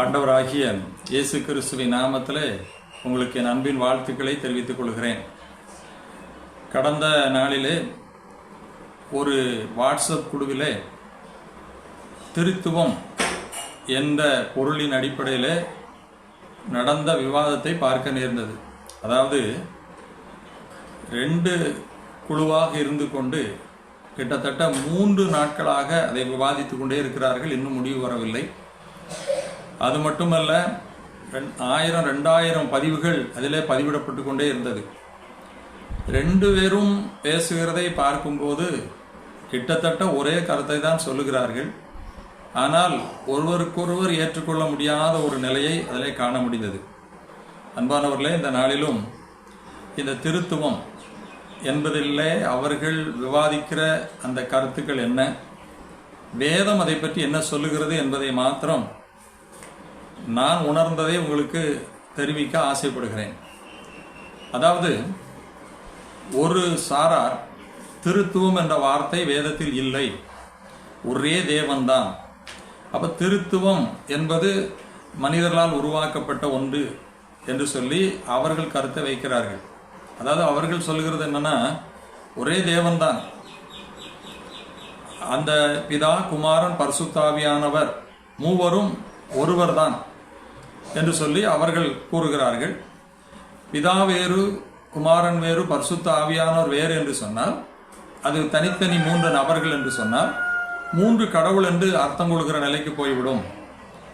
ஆண்டவராகிய இயேசு கிறிஸ்துவின் நாமத்திலே உங்களுக்கு என் அன்பின் வாழ்த்துக்களை தெரிவித்துக் கொள்கிறேன். கடந்த நாளிலே ஒரு வாட்ஸ்அப் குழுவிலே திருத்துவம் என்ற பொருளின் அடிப்படையில் நடந்த விவாதத்தை பார்க்க நேர்ந்தது. அதாவது ரெண்டு குழுவாக இருந்து கொண்டு கிட்டத்தட்ட மூன்று நாட்களாக அதை விவாதித்து கொண்டே இருக்கிறார்கள். இன்னும் முடிவு வரவில்லை. அது மட்டுமல்ல ரெண்- ஆயிரம் ரெண்டாயிரம் பதிவுகள் அதிலே பதிவிடப்பட்டு கொண்டே இருந்தது. ரெண்டு பேரும் பேசுகிறதை பார்க்கும்போது கிட்டத்தட்ட ஒரே கருத்தை தான் சொல்லுகிறார்கள். ஆனால் ஒருவருக்கொருவர் ஏற்றுக்கொள்ள முடியாத ஒரு நிலையை அதிலே காண முடிந்தது. அன்பானவர்களே இந்த நாளிலும் இந்த திருத்துவம் என்பதிலே அவர்கள் விவாதிக்கிற அந்த கருத்துக்கள் என்ன? வேதம் அதை பற்றி என்ன சொல்லுகிறது என்பதை மாத்திரம் நான் உணர்ந்ததை உங்களுக்கு தெரிவிக்க ஆசைப்படுகிறேன். அதாவது ஒரு சாரார் திருத்துவம் என்ற வார்த்தை வேதத்தில் இல்லை. ஒரே தேவன்தான். அப்போ திருத்துவம் என்பது மனிதர்களால் உருவாக்கப்பட்ட ஒன்று என்று சொல்லி அவர்கள் கருத்தை வைக்கிறார்கள். அதாவது அவர்கள் சொல்கிறது என்னன்னா ஒரே தேவன்தான். அந்த பிதா குமாரன் பரிசுத்தாவியானவர் மூவரும் ஒருவர்தான். என்று சொல்லி அவர்கள் கூறுகிறார்கள். பிதா வேறு குமாரன் வேறு பர்சுத்த ஆவியானவர் வேறு என்று சொன்னால் அது தனித்தனி மூன்று நபர்கள் என்று சொன்னால் மூன்று கடவுள் என்று அர்த்தம் கொடுக்கிற நிலைக்கு போய்விடும்.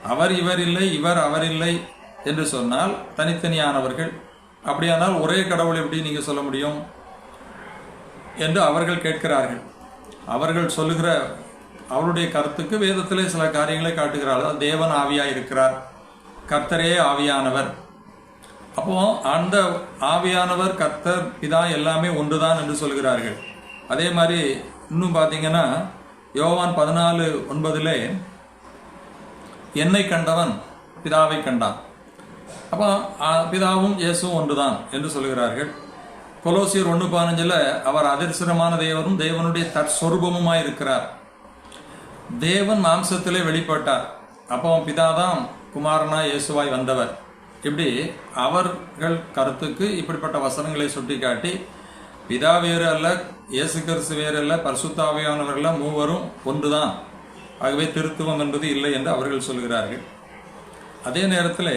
அவர் இவர் இல்லை இவர் அவர் இல்லை என்று சொன்னால் தனித்தனியானவர்கள் அப்படியானால் ஒரே கடவுள் எப்படி நீங்கள் சொல்ல முடியும்? என்று அவர்கள் கேட்கிறார்கள். அவர்கள் சொல்லுகிற அவருடைய கருத்துக்கு வேதத்திலே சில காரியங்களை காட்டுகிறார்கள். தேவன் ஆவியாக இருக்கிறார். கர்த்தரே ஆவியானவர். அப்போ அந்த ஆவியானவர் கர்த்தர் பிதா எல்லாமே ஒன்றுதான் என்று சொல்கிறார்கள். அதே மாதிரி இன்னும் பார்த்தீங்கன்னா யோவான் பதினாலு ஒன்பதிலே என்னை கண்டவன் பிதாவை கண்டான். அப்போ பிதாவும் இயேசுவும் ஒன்றுதான் என்று சொல்கிறார்கள். கொலோசியர் ஒன்று பதினஞ்சில் அவர் அதிர்சனமான தேவரும் தேவனுடைய தற்சொரூபமுமாய் இருக்கிறார் தேவன் மாம்சத்திலே வெளிப்பட்டார். அப்போ பிதா தான் குமாரனா இயேசுவாய் வந்தவர். இப்படி அவர்கள் கருத்துக்கு இப்படிப்பட்ட வசனங்களை சுட்டிக்காட்டி பிதா வேறு அல்ல இயேசு கிறிஸ்து வேறு அல்ல பரிசுத்தாவையானவர்கள் மூவரும் ஒன்றுதான். ஆகவே திருத்துவம் என்பது இல்லை என்று அவர்கள் சொல்கிறார்கள். அதே நேரத்தில்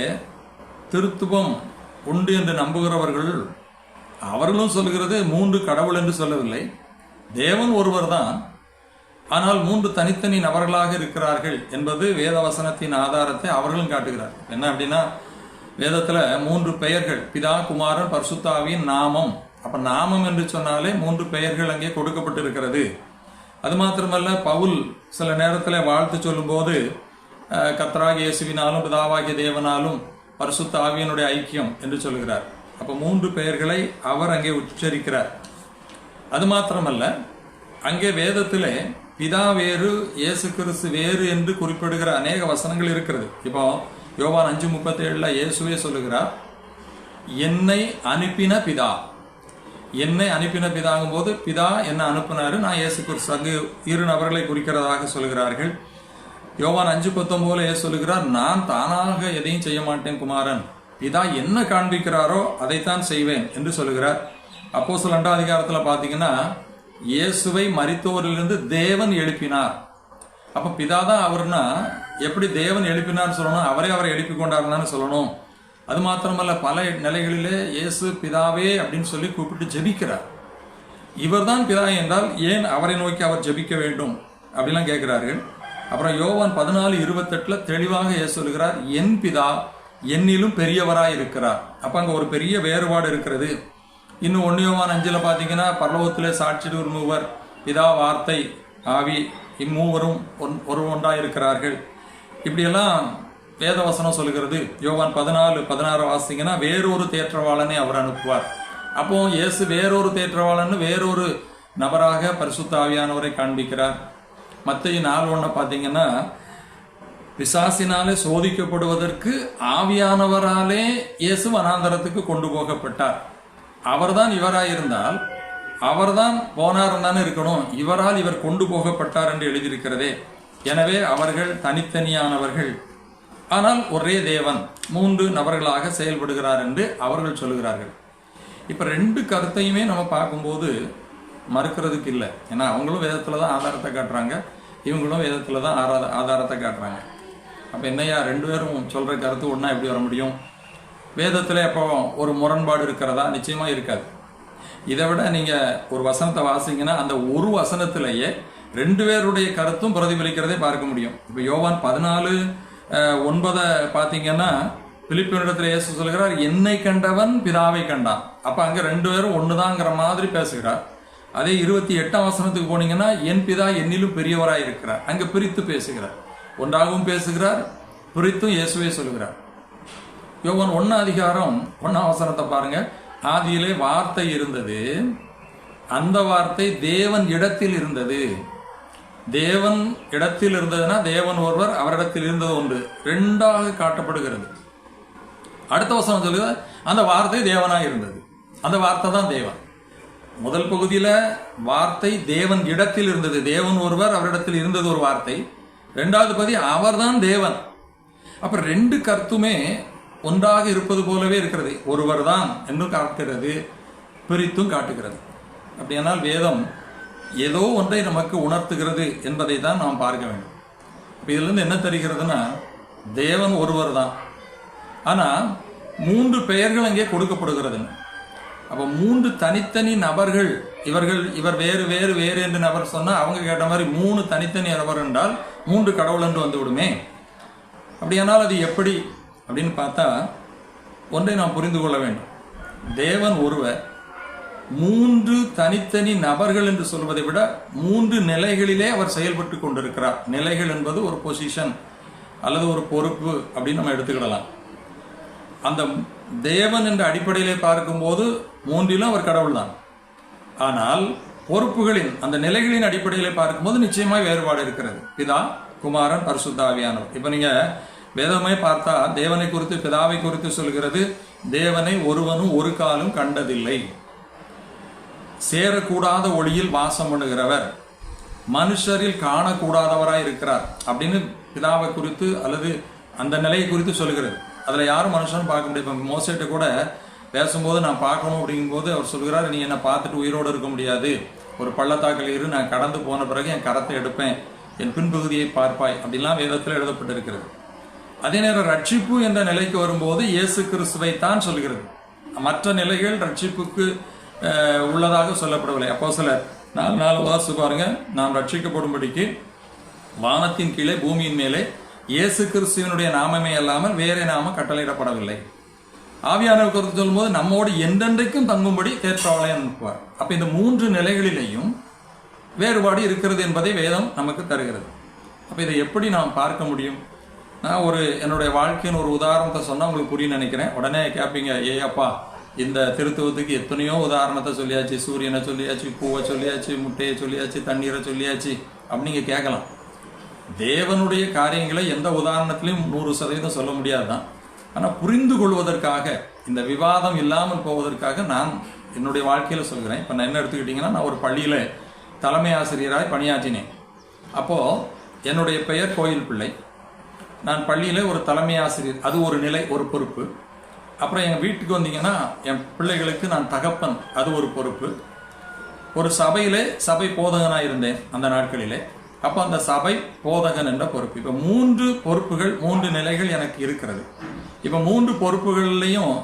திருத்துவம் உண்டு என்று நம்புகிறவர்கள் அவர்களும் சொல்கிறது மூன்று கடவுள் என்று சொல்லவில்லை. தேவன் ஒருவர்தான் ஆனால் மூன்று தனித்தனி நபர்களாக இருக்கிறார்கள் என்பது வேதவசனத்தின் ஆதாரத்தை அவர்களும் காட்டுகிறார். என்ன அப்படின்னா வேதத்தில் மூன்று பெயர்கள் பிதா குமாரன் பர்சுத்தாவின் நாமம். அப்போ நாமம் என்று சொன்னாலே மூன்று பெயர்கள் அங்கே கொடுக்கப்பட்டிருக்கிறது. அது மாத்திரமல்ல பவுல் சில நேரத்தில் வாழ்த்து சொல்லும்போது கத்ராக இயேசுவினாலும் பிதாவாகிய தேவனாலும் பரிசுத்த ஆவியனுடைய ஐக்கியம் என்று சொல்கிறார் அப்போ மூன்று பெயர்களை அவர் அங்கே உச்சரிக்கிறார். அது மாத்திரமல்ல அங்கே வேதத்திலே பிதா வேறு இயேசு கிறிஸ்து வேறு என்று குறிப்பிடுகிற அநேக வசனங்கள் இருக்கிறது. இப்போ யோவான் அஞ்சு முப்பத்தி ஏழுல இயேசுவே சொல்லுகிறார் என்னை அனுப்பின பிதா. என்னை அனுப்பின பிதாகும் போது பிதா என்ன அனுப்பினாரு? நான் இயேசு கிறிஸ்து. அங்கு இரு நபர்களை குறிக்கிறதாக சொல்கிறார்கள். யோவான் அஞ்சு பத்தொன்பதுல ஏ சொல்லுகிறார் நான் தானாக எதையும் செய்ய மாட்டேன் குமாரன். பிதா என்ன காண்பிக்கிறாரோ அதைத்தான் செய்வேன் என்று சொல்லுகிறார். அப்போ சில ரெண்டாம் அதிகாரத்தில் பார்த்தீங்கன்னா இயேசுவை மறித்தோரிலிருந்து தேவன் எழுப்பினார். அப்ப பிதா தான் அவர்னா எப்படி தேவன் எழுப்பினார்னு சொல்லணும்? அவரே அவரை எழுப்பி கொண்டாருன்னு சொல்லணும். அது மாத்திரமல்ல பல நிலைகளிலே இயேசு பிதாவே அப்படின்னு சொல்லி கூப்பிட்டு ஜெபிக்கிறார். இவர்தான் பிதா என்றால் ஏன் அவரை நோக்கி அவர் ஜெபிக்க வேண்டும்? அப்படிலாம் கேட்கிறார்கள். அப்புறம் யோவான் பதினாலு இருபத்தெட்டில் தெளிவாக இயேசு சொல்கிறார் என் பிதா என்னிலும் பெரியவராய் இருக்கிறார் அப்போ அங்கே ஒரு பெரிய வேறுபாடு இருக்கிறது. இன்னும் ஒன்று யோவான் அஞ்சில் பார்த்தீங்கன்னா பரலோகத்திலே சாட்சிடு மூவர் பிதா வார்த்தை ஆவி இம்மூவரும் ஒன்- ஒரு ஒன்றாக இருக்கிறார்கள் இப்படியெல்லாம் வேதவசனம் சொல்லுகிறது யோவான் பதினாலு பதினாறு வாசிங்கன்னா வேறொரு தேற்றவாளனை அவர் அனுப்புவார். அப்போ இயேசு வேறொரு தேற்றவாளன்னு வேறொரு நபராக பரிசுத்த ஆவியானவரை காண்பிக்கிறார். மற்ற நாள் ஒன்று பார்த்தீங்கன்னா பிசாசினாலே சோதிக்கப்படுவதற்கு ஆவியானவராலே இயேசு வனாந்தரத்துக்கு கொண்டு போகப்பட்டார். அவர்தான் இவராயிருந்தால் அவர்தான் போனார் தானே இருக்கணும். இவரால் இவர் கொண்டு போகப்பட்டார் என்று எழுதியிருக்கிறதே. எனவே அவர்கள் தனித்தனியானவர்கள். ஆனால் ஒரே தேவன் மூன்று நபர்களாக செயல்படுகிறார் என்று அவர்கள் சொல்லுகிறார்கள். இப்போ ரெண்டு கருத்தையுமே நம்ம பார்க்கும்போது மறுக்கிறதுக்கு இல்லை. ஏன்னா அவங்களும் வேதத்தில் தான் ஆதாரத்தை காட்டுறாங்க. இவங்களும் வேதத்தில் தான் ஆதாரத்தை காட்டுறாங்க. அப்போ என்னையா ரெண்டு பேரும் சொல்கிற கருத்து ஒன்றா எப்படி வர முடியும்? வேதத்தில் அப்போ ஒரு முரண்பாடு இருக்கிறதா? நிச்சயமாக இருக்காது. இதை விட நீங்கள் ஒரு வசனத்தை வாசிங்கன்னா அந்த ஒரு வசனத்திலேயே ரெண்டு பேருடைய கருத்தும் பிரதிபலிக்கிறதை பார்க்க முடியும். இப்போ யோவான் பதினாலு ஒன்பதை பார்த்தீங்கன்னா பிலிப்பினிடத்தில் இயேசு சொல்கிறார் என்னை கண்டவன் பிதாவை கண்டான். அப்போ அங்கே ரெண்டு பேரும் ஒன்றுதாங்கிற மாதிரி பேசுகிறார். அதே இருபத்தி எட்டாம் வசனத்துக்கு போனீங்கன்னா என் பிதா என்னிலும் பெரியவராக இருக்கிறார் அங்கே பிரித்து பேசுகிறார். ஒன்றாகவும் பேசுகிறார் பிரித்தும் இயேசுவே சொல்கிறார் யோகன் ஒன்னு அதிகாரம் ஒன்னாம் அவசரத்தை பாருங்க. ஆதியிலே வார்த்தை இருந்தது. அந்த வார்த்தை தேவன் இடத்தில் இருந்தது. தேவன் இடத்தில் இருந்ததுன்னா தேவன் ஒருவர் அவரிடத்தில் இருந்தது ஒன்று. ரெண்டாக காட்டப்படுகிறது. அடுத்த வசனம் சொல்லுது அந்த வார்த்தை தேவனாக இருந்தது. அந்த வார்த்தை தான் தேவன். முதல் பகுதியில் வார்த்தை தேவன் இடத்தில் இருந்தது. தேவன் ஒருவர் அவரிடத்தில் இருந்தது ஒரு வார்த்தை. ரெண்டாவது பகுதி அவர்தான் தேவன். அப்போ ரெண்டு கருத்துமே ஒன்றாக இருப்பது போலவே இருக்கிறது. ஒருவர் தான் என்று காட்டுகிறது பிரித்தும் காட்டுகிறது. அப்படியானால் வேதம் ஏதோ ஒன்றை நமக்கு உணர்த்துகிறது என்பதை தான் நாம் பார்க்க வேண்டும். இப்போ இதுலருந்து என்ன தெரிகிறதுனா தேவன் ஒருவர் தான் ஆனால் மூன்று பெயர்கள் அங்கே கொடுக்கப்படுகிறதுன்னு. அப்போ மூன்று தனித்தனி நபர்கள் இவர்கள் இவர் வேறு வேறு வேறு என்று நபர் சொன்னால் அவங்க கேட்ட மாதிரி மூணு தனித்தனி நபர் என்றால் மூன்று கடவுள் என்று வந்துவிடுமே. அப்படியானால் அது எப்படி அப்படின்னு பார்த்தா ஒன்றை நாம் புரிந்து கொள்ள வேண்டும். தேவன் ஒருவர் மூன்று தனித்தனி நபர்கள் என்று சொல்வதை விட மூன்று நிலைகளிலே அவர் செயல்பட்டு கொண்டிருக்கிறார். நிலைகள் என்பது ஒரு பொசிஷன் அல்லது ஒரு பொறுப்பு அப்படின்னு நம்ம எடுத்துக்கிடலாம். அந்த தேவன் என்ற அடிப்படையிலே பார்க்கும்போது மூன்றிலும் அவர் கடவுள் தான் ஆனால் பொறுப்புகளின் அந்த நிலைகளின் அடிப்படையிலே பார்க்கும்போது நிச்சயமாக வேறுபாடு இருக்கிறது. பிதா குமாரன் பரிசுத்தாவியானவர் இப்போ நீங்கள் வேதமே பார்த்தா தேவனை குறித்து பிதாவை குறித்து சொல்கிறது தேவனை ஒருவனும் ஒரு காலும் கண்டதில்லை. சேரக்கூடாத ஒளியில் வாசம் பண்ணுகிறவர். மனுஷரில் காணக்கூடாதவராய் இருக்கிறார் அப்படின்னு பிதாவை குறித்து அல்லது அந்த நிலையை குறித்து சொல்கிறது. அதில் யாரும் மனுஷனும் பார்க்க முடியாது. இப்போ கூட பேசும்போது நான் பார்க்கணும் அப்படிங்கும்போது அவர் சொல்கிறார் நீ என்னை பார்த்துட்டு உயிரோடு இருக்க முடியாது. ஒரு பள்ளத்தாக்கில் இரு நான் கடந்து போன பிறகு என் கரத்தை எடுப்பேன். என் பின்பகுதியை பார்ப்பாய். அப்படிலாம் வேதத்தில் எழுதப்பட்டிருக்கிறது. அதே நேரம் ரட்சிப்பு என்ற நிலைக்கு வரும்போது இயேசு கிறிஸ்துவை தான் சொல்கிறது. மற்ற நிலைகள் ரட்சிப்புக்கு உள்ளதாக சொல்லப்படவில்லை. அப்போ சில நாலு நாலு வாசு பாருங்க. நாம் ரட்சிக்கப்படும்படிக்கு வானத்தின் கீழே பூமியின் மேலே இயேசு கிறிஸ்துவனுடைய நாமமே அல்லாமல் வேறே நாம கட்டளையிடப்படவில்லை. ஆவியானவர் கருத்து சொல்லும்போது நம்மோடு என்றென்றைக்கும் தங்கும்படி தேற்றவளை அனுப்புவார். அப்ப இந்த மூன்று நிலைகளிலேயும் வேறுபாடு இருக்கிறது என்பதை வேதம் நமக்கு தருகிறது. அப்ப இதை எப்படி நாம் பார்க்க முடியும்? நான் ஒரு என்னுடைய வாழ்க்கையின் ஒரு உதாரணத்தை சொன்னால் உங்களுக்கு புரிய நினைக்கிறேன். உடனே கேட்பீங்க ஏ அப்பா இந்த திருத்துவத்துக்கு எத்தனையோ உதாரணத்தை சொல்லியாச்சு. சூரியனை சொல்லியாச்சு பூவை சொல்லியாச்சு முட்டையை சொல்லியாச்சு தண்ணீரை சொல்லியாச்சு. அப்படின்னு கேட்கலாம் தேவனுடைய காரியங்களை எந்த உதாரணத்திலையும் நூறு சதவீதம் சொல்ல முடியாதுதான். ஆனால் புரிந்து கொள்வதற்காக இந்த விவாதம் இல்லாமல் போவதற்காக நான் என்னுடைய வாழ்க்கையில் சொல்கிறேன். இப்போ நான் என்ன எடுத்துக்கிட்டிங்கன்னா நான் ஒரு பள்ளியில் தலைமை ஆசிரியராக பணியாற்றினேன். அப்போது என்னுடைய பெயர் கோயில் பிள்ளை. நான் பள்ளியில் ஒரு தலைமை ஆசிரியர். அது ஒரு நிலை ஒரு பொறுப்பு. அப்புறம் எங்கள் வீட்டுக்கு வந்தீங்கன்னா என் பிள்ளைகளுக்கு நான் தகப்பன் அது ஒரு பொறுப்பு. ஒரு சபையிலே சபை போதகனாக இருந்தேன் அந்த நாட்களிலே. அப்போ அந்த சபை போதகன் என்ற பொறுப்பு. இப்போ மூன்று பொறுப்புகள் மூன்று நிலைகள் எனக்கு இருக்கிறது. இப்போ மூன்று பொறுப்புகள்லையும்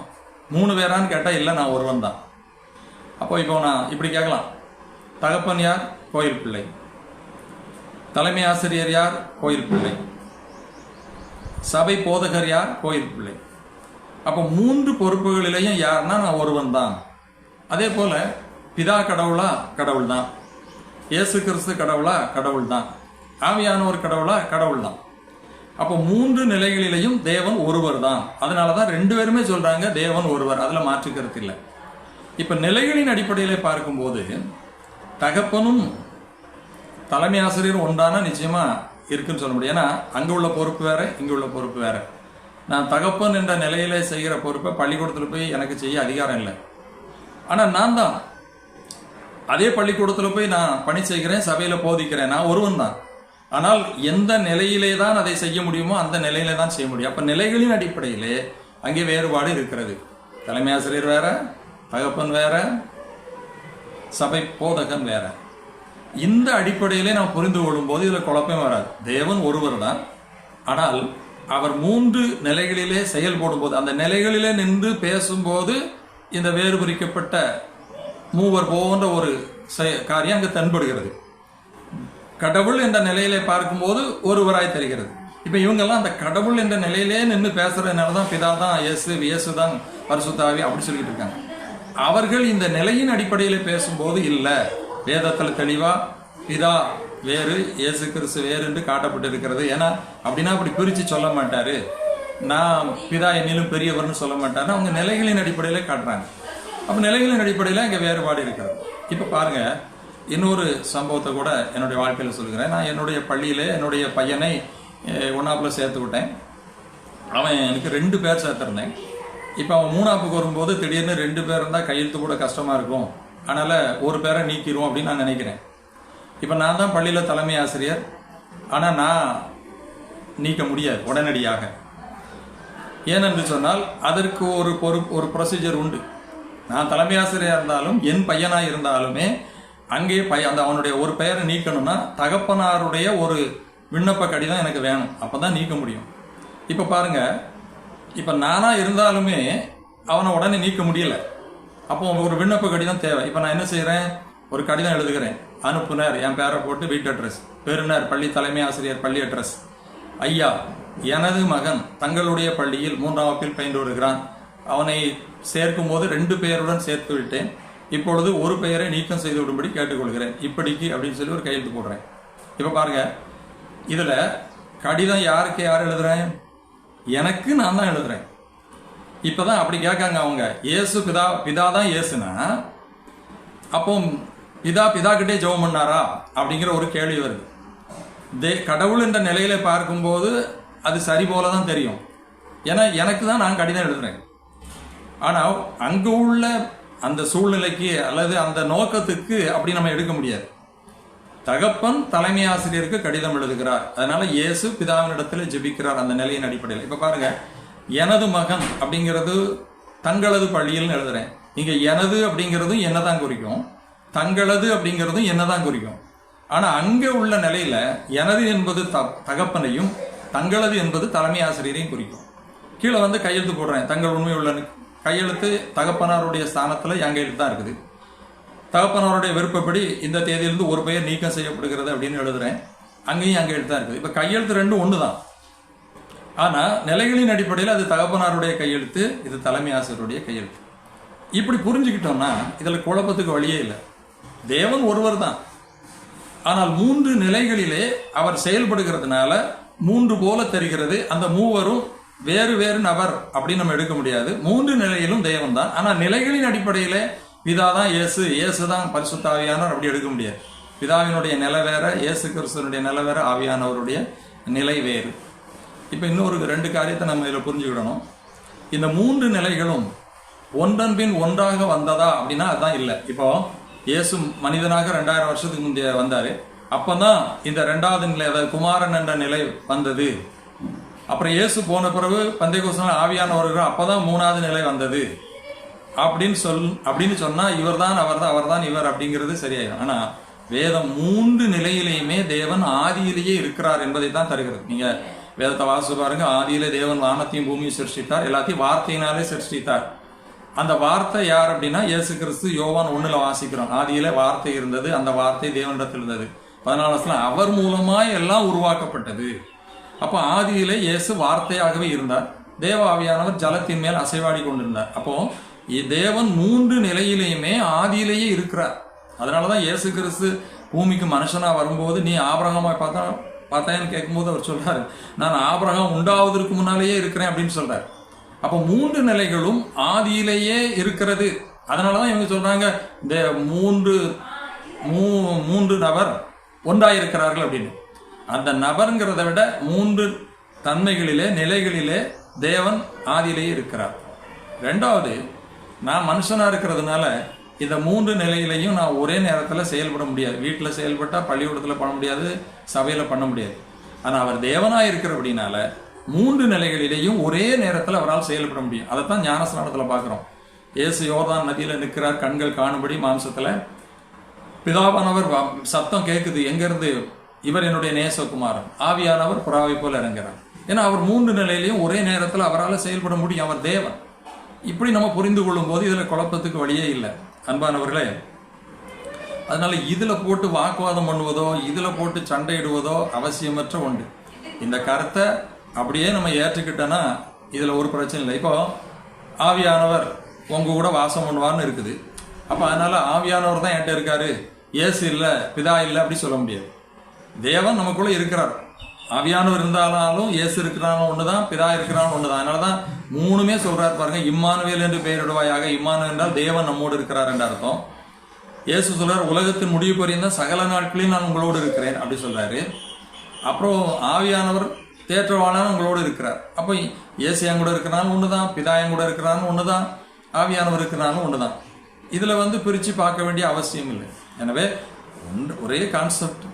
மூணு பேரான்னு கேட்டால் இல்லை நான் ஒருவன் தான். அப்போ இப்போ நான் இப்படி கேட்கலாம். தகப்பன் யார்? கோயில் பிள்ளை. தலைமை ஆசிரியர் யார்? கோயில் பிள்ளை. சபை போதகர் யார்? கோயில் பிள்ளை. அப்போ மூன்று பொறுப்புகளிலையும் யாருன்னா நான் ஒருவன் தான். அதே போல பிதா கடவுளா கடவுள் தான். இயேசு கிறிஸ்து கடவுளா கடவுள் தான். ஆவியானவர் கடவுளா கடவுள் தான். அப்போ மூன்று நிலைகளிலையும் தேவன் ஒருவர் தான். அதனால தான் ரெண்டு பேருமே சொல்றாங்க தேவன் ஒருவர். அதில் மாற்றுக்கிறது இல்லை. இப்போ நிலைகளின் அடிப்படையில் பார்க்கும்போது தகப்பனும் தலைமை ஆசிரியர் ஒன்றானா? நிச்சயமாக இருக்குன்னு சொல்ல முடியும். ஏன்னா அங்கே உள்ள பொறுப்பு வேறு இங்கே உள்ள பொறுப்பு வேறு. நான் தகப்பன் என்ற நிலையில் செய்கிற பொறுப்பை பள்ளிக்கூடத்தில் போய் எனக்கு செய்ய அதிகாரம் இல்லை. ஆனால் நான் தான். அதே பள்ளிக்கூடத்தில் போய் நான் பணி செய்கிறேன் சபையில் போதிக்கிறேன். நான் ஒருவன் தான். ஆனால் எந்த நிலையிலே தான் அதை செய்ய முடியுமோ அந்த நிலையிலே தான் செய்ய முடியும். அப்போ நிலைகளின் அடிப்படையிலே அங்கே வேறுபாடு இருக்கிறது. தலைமை ஆசிரியர் வேற தகப்பன் வேற சபை போதகன் வேற. இந்த அடிப்படையிலே நாம் புரிந்து கொள்ளும்போது இதில் குழப்பம் வராது. தேவன் ஒருவர் தான் ஆனால் அவர் மூன்று நிலைகளிலே செயல்படும் போது அந்த நிலைகளிலே நின்று பேசும்போது இந்த வேறுபிரிக்கப்பட்ட மூவர் போன்ற ஒரு காரியம் அங்கு தென்படுகிறது. கடவுள் என்ற நிலையிலே பார்க்கும்போது ஒருவராய் தெரிகிறது. இப்போ இவங்கெல்லாம் அந்த கடவுள் என்ற நிலையிலே நின்று பேசுறதுனால தான் பிதா தான் இயேசு இயேசு தான் பரிசுத்தாவி அப்படி சொல்லிட்டு இருக்காங்க. அவர்கள் இந்த நிலையின் அடிப்படையில் பேசும்போது இல்லை. வேதத்தில் தெளிவாக பிதா வேறு இயேசு கிறிஸ்து வேறு என்று காட்டப்பட்டிருக்கிறது. ஏன்னா அப்படின்னா அப்படி பிரித்து சொல்ல மாட்டார். நான் பிதா என்னிலும் பெரியவர்னு சொல்ல மாட்டார் அவங்க நிலைகளின் அடிப்படையிலே காட்டுறாங்க. அப்போ நிலைகளின் அடிப்படையில் இங்கே வேறுபாடு இருக்கிறது. இப்போ பாருங்கள் இன்னொரு சம்பவத்தை கூட என்னுடைய வாழ்க்கையில் சொல்கிறேன் நான் என்னுடைய பள்ளியில் என்னுடைய பையனை ஒன்றாப்பில் சேர்த்து விட்டேன். அவன் எனக்கு ரெண்டு பேர் சேர்த்துருந்தேன். இப்போ அவன் மூணாப்புக்கு வரும்போது திடீர்னு ரெண்டு பேர் இருந்தால் கையெழுத்து கூட கஷ்டமாக இருக்கும். அதனால் ஒரு பேரை நீக்கிடுவோம் அப்படின்னு நான் நினைக்கிறேன். இப்போ நான் தான் பள்ளியில் தலைமை ஆசிரியர். ஆனால் நான் நீக்க முடியாது உடனடியாக. ஏனென்று சொன்னால் அதற்கு ஒரு பொறுப்பு ஒரு ப்ரொசீஜர் உண்டு. நான் தலைமை ஆசிரியராக இருந்தாலும் என் பையனாக இருந்தாலுமே அங்கே பைய அந்த அவனுடைய ஒரு பெயரை நீக்கணும்னா தகப்பனாருடைய ஒரு விண்ணப்ப கடிதம் எனக்கு வேணும். அப்போ தான் நீக்க முடியும். இப்போ பாருங்கள் இப்போ நானாக இருந்தாலுமே அவனை உடனே நீக்க முடியலை. அப்போ ஒரு விண்ணப்ப கடிதம் தேவை. இப்போ நான் என்ன செய்கிறேன் ஒரு கடிதம் எழுதுகிறேன். அனுப்புனர் என் பேரை போட்டு வீட்டு அட்ரஸ் பெறுநர் பள்ளி தலைமை ஆசிரியர் பள்ளி அட்ரஸ் ஐயா எனது மகன் தங்களுடைய பள்ளியில் மூன்றாம் வகுப்பில் பயின்று வருகிறான். அவனை சேர்க்கும் போது ரெண்டு பெயருடன் சேர்த்து விட்டேன். இப்பொழுது ஒரு பெயரை நீக்கம் செய்து விடும்படி கேட்டுக்கொள்கிறேன். இப்படிக்கு அப்படின்னு சொல்லி ஒரு கையெழுத்து போடுறேன். இப்போ பாருங்க இதில் கடிதம் யாருக்கு யார் எழுதுறேன்? எனக்கு நான் தான் எழுதுறேன். இப்பதான் அப்படி கேட்காங்க அவங்க. இயேசு பிதா பிதா தான் இயேசுனா அப்போ பிதா பிதா கிட்டே ஜெபம் பண்ணாரா? அப்படிங்கிற ஒரு கேள்வி வருது. தே கடவுள் என்ற நிலையில பார்க்கும்போது அது சரி போல தான் தெரியும். ஏன்னா எனக்கு தான் நான் கடிதம் எழுதுறேன். ஆனால் அங்கு உள்ள அந்த சூழ்நிலைக்கு அல்லது அந்த நோக்கத்துக்கு அப்படி நம்ம எடுக்க முடியாது. தகப்பன் தலைமை ஆசிரியருக்கு கடிதம் எழுதுகிறார். அதனால இயேசு பிதாவினிடத்தில் ஜெபிக்கிறார் அந்த நிலையின் அடிப்படையில். இப்போ பாருங்க எனது மகன் அப்படிங்கிறது தங்களது பள்ளியில் எழுதுறேன். இங்கே எனது அப்படிங்கிறதும் என்னதான் குறிக்கும்? தங்களது அப்படிங்கிறதும் என்னதான் குறிக்கும்? ஆனால் அங்கே உள்ள நிலையில் எனது என்பது த- தகப்பனையும் தங்களது என்பது தலைமை ஆசிரியரையும் குறிக்கும். கீழே வந்து கையெழுத்து போடுறேன். தங்கள் உண்மை உள்ள கையெழுத்து தகப்பனாருடைய ஸ்தானத்தில் என் கையெழுத்து தான் இருக்குது. தகப்பனாருடைய விருப்பப்படி இந்த தேதியிலிருந்து ஒரு பெயர் நீக்கம் செய்யப்படுகிறது அப்படின்னு எழுதுறேன். அங்கேயும் அங்கே தான் இருக்குது. இப்போ கையெழுத்து ரெண்டும் ஒன்று தான் ஆனால் நிலைகளின் அடிப்படையில் அது தகப்பனாருடைய கையெழுத்து இது தலைமை ஆசிரியருடைய கையெழுத்து. இப்படி புரிஞ்சுக்கிட்டோம்னா இதில் குழப்பத்துக்கு வழியே இல்லை. தேவன் ஒருவர் தான். ஆனால் மூன்று நிலைகளிலே அவர் செயல்படுகிறதுனால மூன்று போல தெரிகிறது. அந்த மூவரும் வேறு வேறு நபர் அப்படின்னு நம்ம எடுக்க முடியாது. மூன்று நிலையிலும் தெய்வம் தான். ஆனால் நிலைகளின் அடிப்படையிலே பிதா தான் இயேசு. இயேசு தான் பரிசுத்த ஆவியானவர் அப்படி எடுக்க முடியாது. பிதாவினுடைய நிலை வேற இயேசு கிறிஸ்தனுடைய நிலை வேற ஆவியானவருடைய நிலை வேறு. இப்போ இன்னொரு ரெண்டு காரியத்தை நம்ம இதில் புரிஞ்சுக்கிடணும். இந்த மூன்று நிலைகளும் ஒன்றன் பின் ஒன்றாக வந்ததா அப்படின்னா அதுதான் இல்லை. இப்போ இயேசு மனிதனாக ரெண்டாயிரம் வருஷத்துக்கு முந்தைய வந்தார். அப்போ தான் இந்த ரெண்டாவது நிலை அதாவது குமாரன் என்ற நிலை வந்தது. அப்புறம் இயேசு போன பிறகு பந்தேகோசம் ஆவியானவர்கள் அப்போ தான் மூணாவது நிலை வந்தது. அப்படின்னு சொல் அப்படின்னு சொன்னா இவர்தான் அவர்தான் அவர்தான் இவர் அப்படிங்கிறது சரியாயிடும் ஆனால் வேதம் மூன்று நிலையிலையுமே தேவன் ஆதியிலேயே இருக்கிறார் என்பதை தான் தருகிறது. நீங்கள் வேதத்தை வாசிச்சு பாருங்க ஆதியிலே தேவன் வானத்தையும் பூமியும் சிருஷ்டித்தார் எல்லாத்தையும் வார்த்தையினாலே சிருஷ்டித்தார். அந்த வார்த்தை யார் அப்படின்னா இயேசு கிறிஸ்து யோவான் ஒண்ணுல வாசிக்கிறோம். ஆதியில வார்த்தை இருந்தது அந்த வார்த்தை தேவனிடத்தில் இருந்தது. பதினாலு வருஷம் அவர் மூலமாய் எல்லாம் உருவாக்கப்பட்டது. அப்போ ஆதியிலே இயேசு வார்த்தையாகவே இருந்தார். தேவாவியானவர் ஜலத்தின் மேல் அசைவாடி கொண்டிருந்தார். அப்போ தேவன் மூன்று நிலையிலேயுமே ஆதியிலேயே இருக்கிறார். அதனாலதான் இயேசு கிறிஸ்து பூமிக்கு மனுஷனாக வரும்போது நீ ஆபிரகமா பார்த்தா பார்த்தான்னு கேட்கும்போது அவர் சொல்றாரு நான் ஆபரகம் உண்டாவதற்கு முன்னாலேயே இருக்கிறேன் அப்படின்னு சொல்றாரு. அப்போ மூன்று நிலைகளும் ஆதியிலேயே இருக்கிறது. அதனாலதான் இவங்க சொல்றாங்க இந்த மூன்று மூ மூன்று நபர் ஒன்றாயிருக்கிறார்கள் அப்படின்னு. அந்த நபருங்கிறத விட மூன்று தன்மைகளிலே நிலைகளிலே தேவன் ஆதியிலேயே இருக்கிறார். ரெண்டாவது நான் மனுஷனாக இருக்கிறதுனால இந்த மூன்று நிலையிலையும் நான் ஒரே நேரத்தில் செயல்பட முடியாது. வீட்டில் செயல்பட்டால் பள்ளிக்கூடத்தில் பண்ண முடியாது சபையில் பண்ண முடியாது. ஆனால் அவர் தேவனாக இருக்கிற அப்படின்னால மூன்று நிலைகளிலேயும் ஒரே நேரத்தில் அவரால் செயல்பட முடியும். அதை தான் ஞானஸ்நானத்தில் பார்க்குறோம் இயேசு யோர்தான் நதியில் நிற்கிறார் கண்கள் காணும்படி மாம்சத்தில். பிதாவானவர் சத்தம் கேட்குது எங்கேருந்து? இவர் என்னுடைய நேசகுமாரன். ஆவியானவர் புறாவை போல் இறங்குறார். ஏன்னா அவர் மூன்று நிலையிலையும் ஒரே நேரத்தில் அவரால் செயல்பட முடியும். அவர் தேவன். இப்படி நம்ம புரிந்து கொள்ளும் போது இதில் குழப்பத்துக்கு வழியே இல்லை. அன்பானவர்களே அதனால் இதில் போட்டு வாக்குவாதம் பண்ணுவதோ இதில் போட்டு சண்டையிடுவதோ அவசியமற்ற உண்டு இந்த கருத்தை அப்படியே நம்ம ஏற்றுக்கிட்டோன்னா இதில் ஒரு பிரச்சனை இல்லை. இப்போ ஆவியானவர் உங்க கூட வாசம் பண்ணுவார்னு இருக்குது. அப்போ அதனால் ஆவியானவர் தான் என்கிட்ட இருக்காரு. இயேசு இல்லை பிதா இல்லை அப்படி சொல்ல முடியாது. தேவன் நமக்குள்ளே இருக்கிறார். அவியானவர் இருந்தாலும் இயேசு இருக்கிறான் ஒண்ணுதான் பிதா இருக்கிறான் ஒண்ணுதான். அதனாலதான் மூணுமே சொல்றாரு பாருங்க இம்மானுவேல் என்று பெயரிடுவாயாக. இம்மானுவேல் என்றால் தேவன் நம்மோடு இருக்கிறார் என்ற அர்த்தம். இயேசு சொல்றார் உலகத்தின் முடிவு பரியந்த சகல நாட்களையும் நான் உங்களோடு இருக்கிறேன் அப்படி சொல்றாரு. அப்புறம் ஆவியானவர் தேற்றவாளன் உங்களோடு இருக்கிறார். அப்போ இயேசு என் கூட இருக்கிறான்னு ஒண்ணுதான் பிதா என் கூட இருக்கிறான்னு தான் ஆவியானவர் இருக்கிறான்னு தான் இதுல வந்து பிரிச்சு பார்க்க வேண்டிய அவசியம் இல்லை. எனவே ஒன்று ஒரே கான்செப்ட்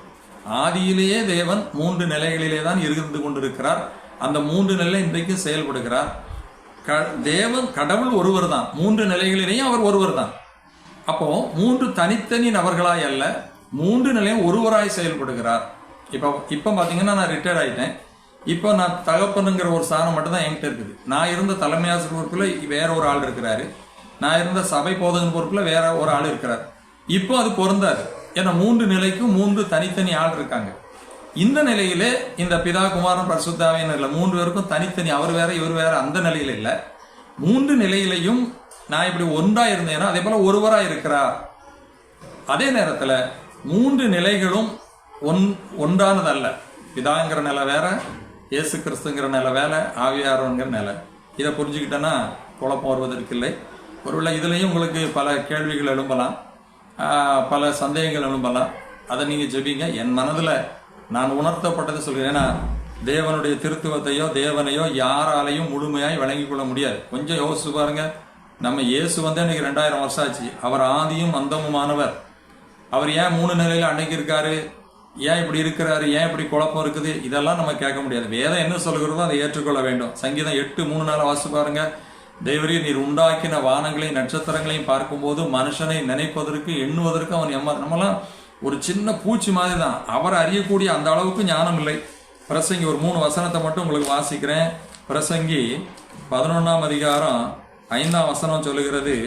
ஆதியிலேயே தேவன் மூன்று நிலைகளிலே தான் இருந்து கொண்டிருக்கிறார் அந்த மூன்று நிலை இன்றைக்கும் செயல்படுகிறார். க- தேவன் கடவுள் ஒருவர் தான் மூன்று நிலைகளிலேயும் அவர் ஒருவர் தான் அப்போ மூன்று தனித்தனி நபர்களாய் அல்ல மூன்று நிலையும் ஒருவராய் செயல்படுகிறார். இப்போ இப்போ பார்த்தீங்கன்னா நான் ரிட்டையர்ட் ஆகிட்டேன் இப்போ நான் தகப்பனுங்கிற ஒரு ஸ்தானம் மட்டும் தான் என்கிட்ட இருக்குது. நான் இருந்த தலைமை ஆசிரியர் பொறுப்பில் வேற ஒரு ஆள் இருக்கிறாரு. நான் இருந்த சபை போதகன் பொறுப்பில் வேற ஒரு ஆள் இருக்கிறார். இப்போ அது பொருந்தாது. ஏன்னா மூன்று நிலைக்கும் மூன்று தனித்தனி ஆள் இருக்காங்க. இந்த நிலையிலே இந்த பிதா குமாரன் பரிசுத்தாவின் இல்லை மூன்று பேருக்கும் தனித்தனி அவர் வேற இவர் வேற அந்த நிலையில இல்லை. மூன்று நிலையிலையும் நான் இப்படி ஒன்றா இருந்தேன்னா அதே போல ஒருவரா இருக்கிறார். அதே நேரத்தில் மூன்று நிலைகளும் ஒன் ஒன்றானதல்ல. பிதாங்கிற நிலை வேற இயேசு கிறிஸ்துங்கிற நிலை வேலை ஆவியாரோங்கிற நிலை. இதை புரிஞ்சுக்கிட்டேன்னா குழப்பம் வருவதற்கு இல்லை. ஒருவேளை இதுலேயும் உங்களுக்கு பல கேள்விகள் எழும்பலாம். பல சந்தேகங்கள் எழும்பலாம். அதை நீங்கள் ஜெபிங்க. என் மனதில் நான் உணர்த்தப்பட்டதை சொல்கிறேன். ஏன்னா தேவனுடைய திருத்துவத்தையோ தேவனையோ யாராலையும் முழுமையாய் வழங்கி கொள்ள முடியாது. கொஞ்சம் யோசிச்சு பாருங்க. நம்ம இயேசு வந்து இன்னைக்கு ரெண்டாயிரம் வருஷம் ஆச்சு. அவர் ஆதியும் அந்தமுமானவர் அவர் ஏன் மூணு நிலையில் அன்னைக்கு இருக்காரு? ஏன் இப்படி இருக்கிறாரு? ஏன் இப்படி குழப்பம் இருக்குது? இதெல்லாம் நம்ம கேட்க முடியாது. வேதம் என்ன சொல்கிறதோ அதை ஏற்றுக்கொள்ள வேண்டும். சங்கீதம் எட்டு மூணு நாள் வாசிச்சு பாருங்க. தேவரீ நீர் உண்டாக்கின வானங்களையும் நட்சத்திரங்களையும் பார்க்கும்போது மனுஷனை நினைப்பதற்கு எண்ணுவதற்கு அவன் எம்மா நம்மளாம் ஒரு சின்ன பூச்சி மாதிரி தான் அவரை அறியக்கூடிய அந்த அளவுக்கு ஞானம் இல்லை. பிரசங்கி ஒரு மூணு வசனத்தை மட்டும் உங்களுக்கு வாசிக்கிறேன். பிரசங்கி பதினொன்றாம் அதிகாரம் ஐந்தாம் வசனம் சொல்லுகிறது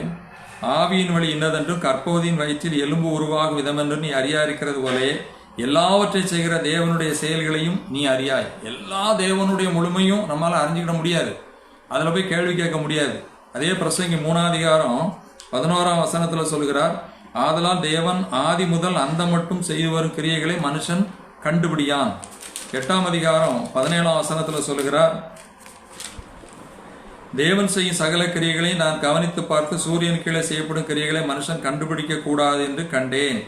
ஆவியின் வழி இன்னதென்றும் கற்போதியின் வயிற்றில் எலும்பு உருவாகும் விதமென்று நீ அறியா இருக்கிறது போலே எல்லாவற்றை செய்கிற தேவனுடைய செயல்களையும் நீ அறியாய். எல்லா தேவனுடைய முழுமையும் நம்மளால் அறிஞ்சிக்கிட முடியாது. அதில் போய் கேள்வி கேட்க முடியாது. அதே பிரசங்கி மூணாம் அதிகாரம் பதினோராம் வசனத்தில் சொல்கிறார் ஆதலால் தேவன் ஆதி முதல் அந்த மட்டும் செய்து வரும் கிரியைகளை மனுஷன் கண்டுபிடியான். எட்டாம் அதிகாரம் பதினேழாம் வசனத்தில் சொல்லுகிறார் தேவன் செய்யும் சகல கிரியைகளை நான் கவனித்து பார்த்து சூரியன் கீழே செய்யப்படும் கிரியைகளை மனுஷன் கண்டுபிடிக்க கூடாது என்று கண்டேன்.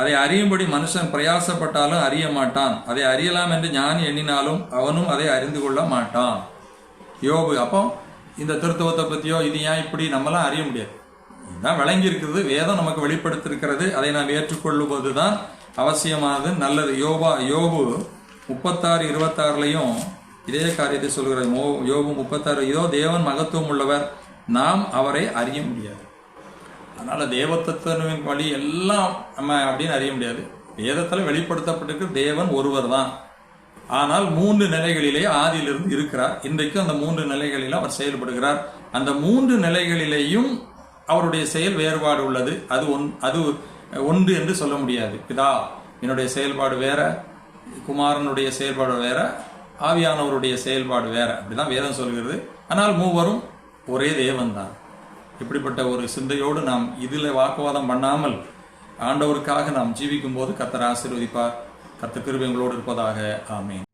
அதை அறியும்படி மனுஷன் பிரயாசப்பட்டாலும் அறிய மாட்டான். அதை அறியலாம் என்று ஞானி எண்ணினாலும் அவனும் அதை அறிந்து கொள்ள மாட்டான். யோபு அப்போ இந்த திருத்துவத்தை பற்றியோ இது ஏன் இப்படி நம்மளாம் அறிய முடியாது? இதுதான் விளங்கி இருக்கிறது வேதம் நமக்கு வெளிப்படுத்திருக்கிறது அதை நாம் ஏற்றுக்கொள்ளும்போது தான் அவசியமானது நல்லது. யோபா யோபு முப்பத்தாறு இருபத்தாறுலையும் இதே காரியத்தை சொல்கிறது மோ யோபு முப்பத்தாறு இதோ தேவன் மகத்துவம் உள்ளவர். நாம் அவரை அறிய முடியாது. அதனால் தேவத்தத்துவின் வழி எல்லாம் நம்ம அப்படின்னு அறிய முடியாது. வேதத்தில் வெளிப்படுத்தப்பட்டிருக்கு தேவன் ஒருவர் தான் ஆனால் மூன்று நிலைகளிலே ஆதியிலிருந்து இருக்கிறார். இன்றைக்கும் அந்த மூன்று நிலைகளில் அவர் செயல்படுகிறார். அந்த மூன்று நிலைகளிலேயும் அவருடைய செயல் வேறுபாடு உள்ளது. அது ஒன் அது ஒன்று என்று சொல்ல முடியாது. பிதா என்னுடைய செயல்பாடு வேற குமாரனுடைய செயல்பாடு வேற ஆவியானவருடைய செயல்பாடு வேற. அப்படிதான் வேதம் சொல்கிறது. ஆனால் மூவரும் ஒரே தேவன் தான். இப்படிப்பட்ட ஒரு சிந்தையோடு நாம் இதில் வாக்குவாதம் பண்ணாமல் ஆண்டவருக்காக நாம் ஜீவிக்கும் போது கத்தர் ஆசீர்வதிப்பார். கத்த கிருபை உங்களோடு இருப்பதாக ஆமீன்.